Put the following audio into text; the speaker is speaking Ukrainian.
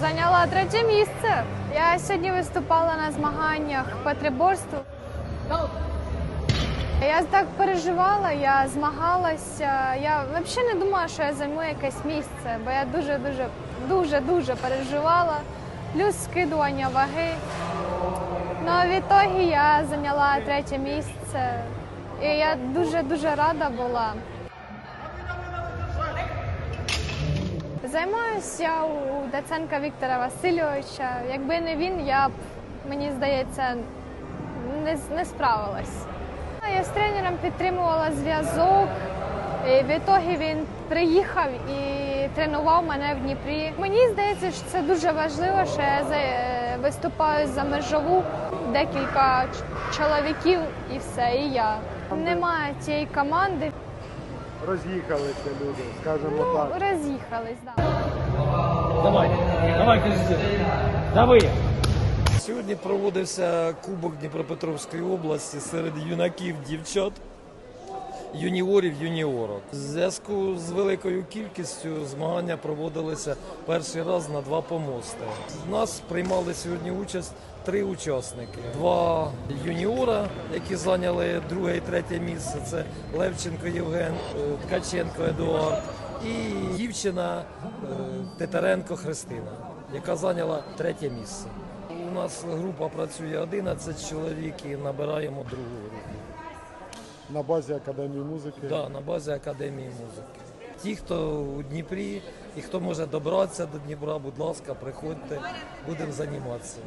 Зайняла третє місце. Я сьогодні виступала на змаганнях по триборству. Я так переживала, я змагалася. Я взагалі не думала, що я займу якесь місце, бо я дуже, дуже, дуже, дуже переживала. Плюс скидування ваги. Ну а в ітогі я зайняла третє місце. І я дуже дуже рада була. Займаюся у Даценка Віктора Васильовича. Якби не він, я б, мені здається, не, не справилась. Я з тренером підтримувала зв'язок. І в ітогі він приїхав і тренував мене в Дніпрі. Мені здається, що це дуже важливо, що я е, виступаю за межову декілька чоловіків і все, і я. Немає цієї команди. Роз'їхалися люди, скажімо Ну, так. роз'їхались. Да. Давай, давай, кажи. Давай. Сьогодні проводився Кубок Дніпропетровської області серед юнаків, дівчат, юніорів, юніорок. В зв'язку з великою кількістю змагання проводилися перший раз на два помости. У нас приймали сьогодні участь три учасники: два юніора, які зайняли друге і третє місце. Це Левченко Євген, е, Ткаченко Едуард і дівчина е, Титаренко Христина, яка зайняла третє місце. У нас група працює 11 чоловік і набираємо другу групу. На базі Академії музики. Да, на базі Академії музики. Ті, хто у Дніпрі і хто може добратися до Дніпра, будь ласка, приходьте, будемо займатися.